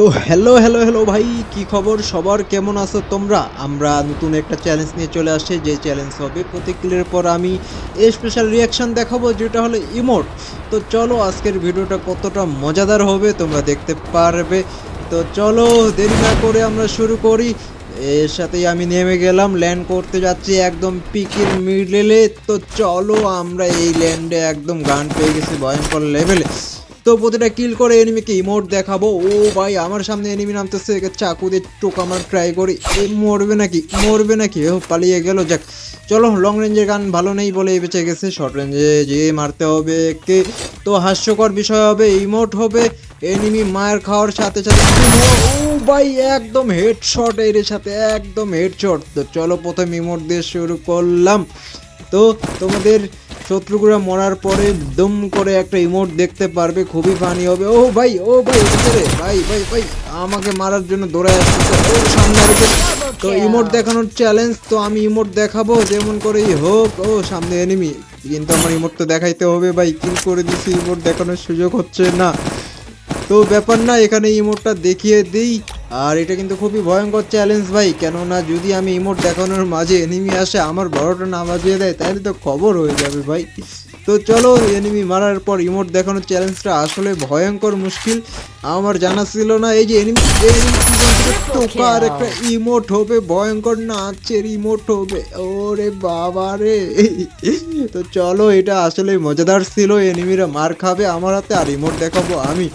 তো hello hello hello ভাই, কি খবর? সবার কেমন আছো তোমরা? আমরা নতুন একটা চ্যালেঞ্জ নিয়ে চলে আসছে। যে চ্যালেঞ্জ হবে প্রতি কিলের পর আমি স্পেশাল রিয়াকশন দেখাবো, যেটা হলো ইমোট তো চলো আজকের ভিডিওটা কতটা মজাদার হবে তোমরা দেখতে পারবে। তো চলো দেরি না করে আমরা শুরু করি। এর সাথেই আমি নেমে গেলাম ল্যান্ড করতে যাচ্ছি একদম পিকের মিডলে তো চলো আমরা এই ল্যান্ডে একদম গান পেয়ে গেছি, ভয়ঙ্কর লেভেলে তো প্রতিটা কিল করে এনিমিকে ইমোট দেখাবো। ও ভাই, আমার সামনে এনিমি নামতেছে। চাকু দিয়ে টোকামার ট্রাই করি। এ, মরবে নাকি? মরবে নাকি? ও, পালিয়ে গেল, যাক। চলো লং রেঞ্জের গান ভালো নেই বলে বেঁচে গেছে। শর্ট রেঞ্জে যে মারতে হবে কে তো হাস্যকর বিষয় হবে ইমোট হবে। এনিমি মায়ের খাওয়ার সাথে সাথে ও ভাই, একদম হেড হেডশট এর সাথে, একদম হেড হেডশট তো চলো, প্রথম ইমোট দিয়ে শুরু করলাম। তো তোমাদের শত্রুগুলা মরার পরে দম করে একটা ইমোট দেখতে পারবে খুবই ফানি হবে। ও ভাই ও ভাই রে, ভাই ভাই ভাই আমাকে মারার জন্য দৌড়ায় আসছে সামনে তো ইমোট দেখানোর চ্যালেঞ্জ তো আমি ইমোট দেখাবো যেমন করেই হোক। ও সামনে এনিমি কিন্তু আমার ইমোট তো দেখাইতে হবে ভাই কি করে দিছি? ইমোট দেখানোর সুযোগ হচ্ছে না। তো ব্যাপার না এখানে ইমোটটা দেখিয়ে দিই। আর এটা কিন্তু খুবই ভয়ঙ্কর চ্যালেঞ্জ ভাই কেননা যদি আমি ইমোট দেখানোর মাঝে এনিমি আসে আমার বড়টা না বাজিয়ে দেয় তাহলে তো খবর হয়ে যাবে ভাই। তো চলো এনিমি মারার পর ইমোট দেখানোর চ্যালেঞ্জটা আসলে ভয়ঙ্কর মুশকিল। আমার জানা ছিল না এই যে এনিমি টোকার একটা ইমোট হবে ভয়ঙ্কর নাচের ইমোট হবে। ওরে বাবা রে। তো চলো এটা আসলে মজাদার ছিল এনিমিরা মার খাবে আমার হাতে আর ইমোট দেখাবো আমি।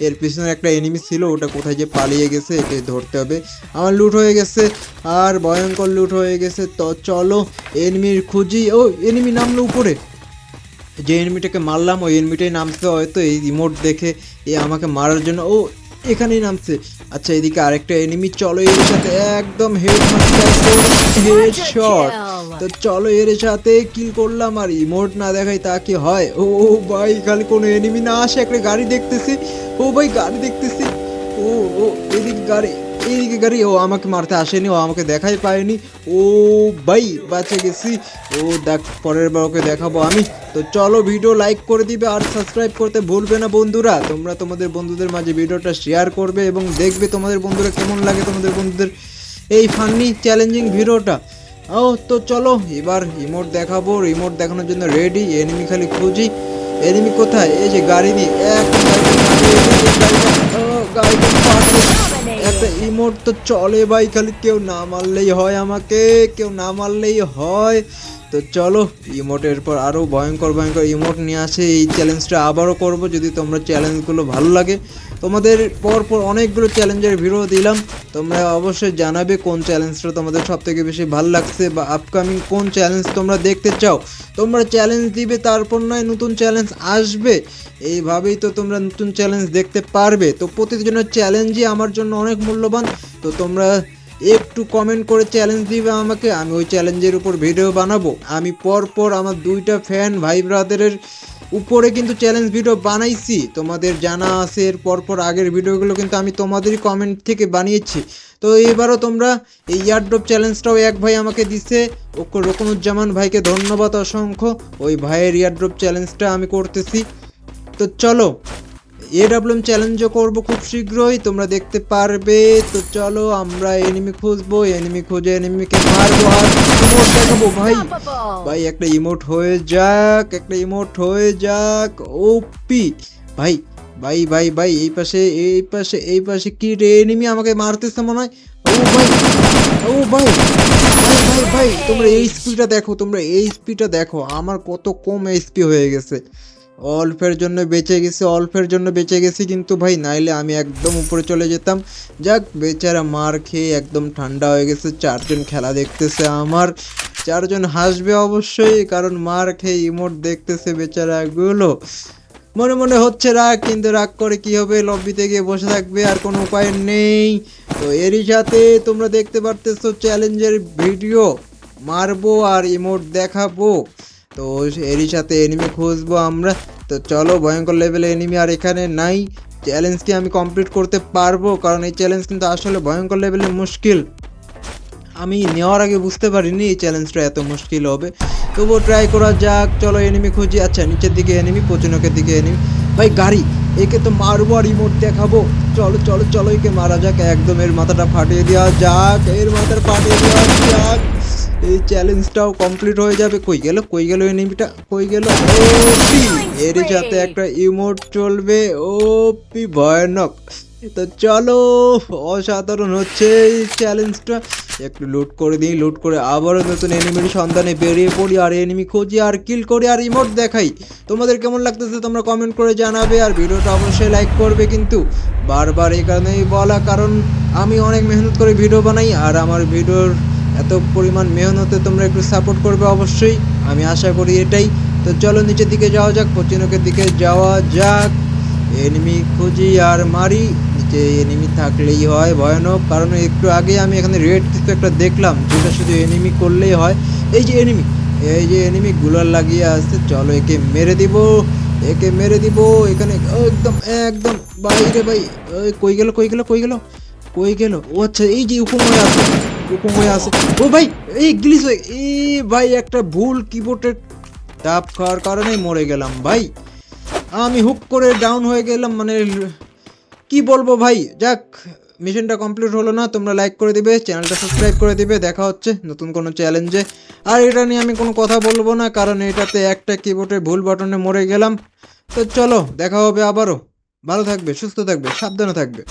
এর পিছনে একটা এনিমি ছিল, ওটা কোথায় যে পালিয়ে গেছে, একে ধরতে হবে। আমার লুট হয়ে গেছে, আর ভয়ঙ্কর লুট হয়ে গেছে। তো চলো এনিমির খুঁজি। ও এনিমি নামলো উপরে। যে এনিমিটাকে মারলাম, ওই এনিমিটাই নামছে হয়তো, এই রিমোট দেখে, এ আমাকে মারার জন্য। ও, এখানেই নামছে। আচ্ছা এদিকে আরেকটা এনিমি চলো এর সাথে একদম হেড হেড শট তো চলো এর সাথে কিল করলাম আর ইমোট না দেখাই তা কি হয়? ও ভাই, খালি কোনো এনিমি না আসে, একটা গাড়ি দেখতেছি। ও ভাই, গাড়ি দেখতেছি। ও ও, এদিকে গাড়ি এইদিকে গাড়ি। ও আমাকে মারতে আসেনি, ও আমাকে দেখাই পায়নি। ও ভাই, বাঁচে গেছি। ও দেখ, পরের বার ওকে দেখাবো আমি। তো চলো ভিডিও লাইক করে দিবে আর সাবস্ক্রাইব করতে ভুলবে না বন্ধুরা। তোমরা তোমাদের বন্ধুদের মাঝে ভিডিওটা শেয়ার করবে এবং দেখবে তোমাদের বন্ধুরা কেমন লাগে তোমাদের বন্ধুদের এই ফান্নি চ্যালেঞ্জিং ভিডিওটা ও, তো চলো, এবার রিমোট দেখাবো। রিমোট দেখানোর জন্য রেডি এনিমি খালি খুঁজি। এনিমি কোথায়? এই যে গাড়ি নিয়ে। একটা ইমোট তো চলে ভাই, খালি কেউ না মারলেই হয় আমাকে, কেউ না মারলেই হয়। তো চলো ইমোটের পর আরও ভয়ঙ্কর ভয়ঙ্কর ইমোট নিয়ে আসে। এই চ্যালেঞ্জটা আবারও করব, যদি তোমরা চ্যালেঞ্জগুলো ভালো লাগে। তোমাদের পর পর অনেকগুলো চ্যালেঞ্জের ভিডিও দিলাম। তোমরা অবশ্যই জানাবে কোন চ্যালেঞ্জটা তোমাদের সব থেকে বেশি ভালো লাগছে বা আপকামিং কোন চ্যালেঞ্জ তোমরা দেখতে চাও। তোমরা চ্যালেঞ্জ দিবে, তারপর নয় নতুন চ্যালেঞ্জ আসবে। এইভাবেই তো তোমরা নতুন চ্যালেঞ্জ দেখতে পারবে। তো প্রতিদিনের চ্যালেঞ্জই আমার জন্য অনেক মূল্যবান। তো তোমরা একটু কমেন্ট করে চ্যালেঞ্জ দিবে আমাকে, আমি ওই চ্যালেঞ্জের উপর ভিডিও বানাবো। আমি পর পর আমার দুইটা ফ্যান ভাই ব্রাদারের উপরে কিন্তু চ্যালেঞ্জ ভিডিও বানাইছি। তোমাদের জানা আছে এর পরপর আগের ভিডিওগুলো কিন্তু আমি তোমাদেরই কমেন্ট থেকে বানিয়েছি। তো এবারও তোমরা এই ইয়ারড্রপ চ্যালেঞ্জটাও এক ভাই আমাকে দিছে। ওকে রকনুজ্জামান ভাইকে ধন্যবাদ অসংখ্য। ওই ভাইয়ের ইয়ারড্রপ চ্যালেঞ্জটা আমি করতেছি। তো চলো এডাব্লিউএম চ্যালেঞ্জও করব খুব শীঘ্রই, তোমরা দেখতে পারবে। তো চলো আমরা এনিমি খুঁজবো এনিমি খুঁজে এনিমিকে মারবো আর ইমোট দেখাবো ভাই। ভাই একটা ইমোট হয়ে যাক একটা ইমোট হয়ে যাক। ওপি ভাই ভাই ভাই ভাই এই পাশে এই পাশে এই পাশে কি রে এনিমি আমাকে মারতেছে মনে হয়? ও ভাই ও ভাই ভাই ভাই ভাই তোমরা এই স্পিডটা দেখো তোমরা এই স্পিডটা দেখো আমার কত কম এইচপি হয়ে গেছে। অল্পের জন্য বেঁচে গেছি, অল্পের জন্য বেঁচে গেছি কিন্তু ভাই, নাইলে আমি একদম উপরে চলে যেতাম। যাক, বেচারা মার খেয়ে একদম ঠান্ডা হয়ে গেছে, চারজন খেলা দেখতেছে আমার। চারজন হাসবে অবশ্যই, কারণ মার খেয়ে ইমোট দেখতেছে বেচারাগুলো। মনে মনে হচ্ছে রাগ, কিন্তু রাগ করে কি হবে? লবিতে গিয়ে বসে থাকবে, আর কোনো উপায় নেই। তো এরই সাথে তোমরা দেখতে পারতেছো চ্যালেঞ্জের ভিডিও। মারবো আর ইমোট দেখাবো। তো এরই সাথে এনিমি খুঁজবো আমরা। তো চলো, ভয়ঙ্কর লেভেলে এনিমি আর এখানে নাই। চ্যালেঞ্জ কি আমি কমপ্লিট করতে পারব, কারণ এই চ্যালেঞ্জ কিন্তু আসলে ভয়ঙ্কর লেভেলে মুশকিল। আমি নেওয়ার আগে বুঝতে পারিনি এই চ্যালেঞ্জটা এত মুশকিল হবে। তবুও ট্রাই করা যাক, চলো এনিমি খুঁজি। আচ্ছা নিচের দিকে এনিমি পচনকের দিকে এনিমি ভাই, গাড়ি! একে তো মারবো আর ইমোট দেখাবো। চলো চলো চলো, একে মারা যাক। একদম এর মাথাটা ফাটিয়ে দেওয়া যাক, এর মাথাটা ফাটিয়ে দেওয়া যাক। এই চ্যালেঞ্জটাও কমপ্লিট হয়ে যাবে। কই গেল? কই গেল এনিমিটা কই গেল? ওপি এর সাথে একটা ইমোট চলবে। ওপি ভয়ানক। তো চলো, অসাধারণ হচ্ছে এই চ্যালেঞ্জটা একটু লুট করে দিই লুট করে আবারও নতুন এনিমির সন্ধানে বেরিয়ে পড়ি। আর এনিমি খুঁজি, আর কিল করি, আর ইমোট দেখাই। তোমাদের কেমন লাগতেছে তোমরা কমেন্ট করে জানাবে। আর ভিডিওটা অবশ্যই লাইক করবে কিন্তু। বারবার এই কারণেই বলা, কারণ আমি অনেক মেহনত করে ভিডিও বানাই, আর আমার ভিডিওর এত পরিমাণ মেহনতে তোমরা একটু সাপোর্ট করবে অবশ্যই, আমি আশা করি এটাই। তো চলো নিচের দিকে যাওয়া যাক পশ্চিমকের দিকে যাওয়া যাক। এনিমি খুঁজি আর মারি, নিচে এনিমি থাকলেই হয়, ভয়ানক। কারণ একটু আগে আমি এখানে রেড কিছু একটা দেখলাম, যেটা শুধু এনিমি করলেই হয়। এই যে এনিমি এই যে এনিমি গুলার লাগিয়ে আসছে, চলো একে মেরে দিব, একে মেরে দিব। এখানে একদম একদম, বাইরে ভাই, ওই কই গেল কই গেল কই গেল? কই গেল? ও আচ্ছা এই যে উপম হয়ে আছে উপম হয়ে আছে ও ভাই, এই গ্লিচ হয়ে এই ভাই, একটা ভুল কিবোর্ডের টাপ খাওয়ার কারণেই মরে গেলাম ভাই। আমি হুক করে ডাউন হয়ে গেলাম মানে কি বলব ভাই? যাক মিশনটা কমপ্লিট হলো না, তোমরা লাইক করে দিবে চ্যানেলটা সাবস্ক্রাইব করে দিবে, দেখা হচ্ছে নতুন কোনো চ্যালেঞ্জে আর এটা নিয়ে আমি কোনো কথা বলব না, কারণ এটাতে একটা কিবোর্ডে ভুল বাটনে মরে গেলাম। তো চলো, দেখা হবে আবারও। ভালো থাকবে, সুস্থ থাকবে, সাবধানে থাকবে।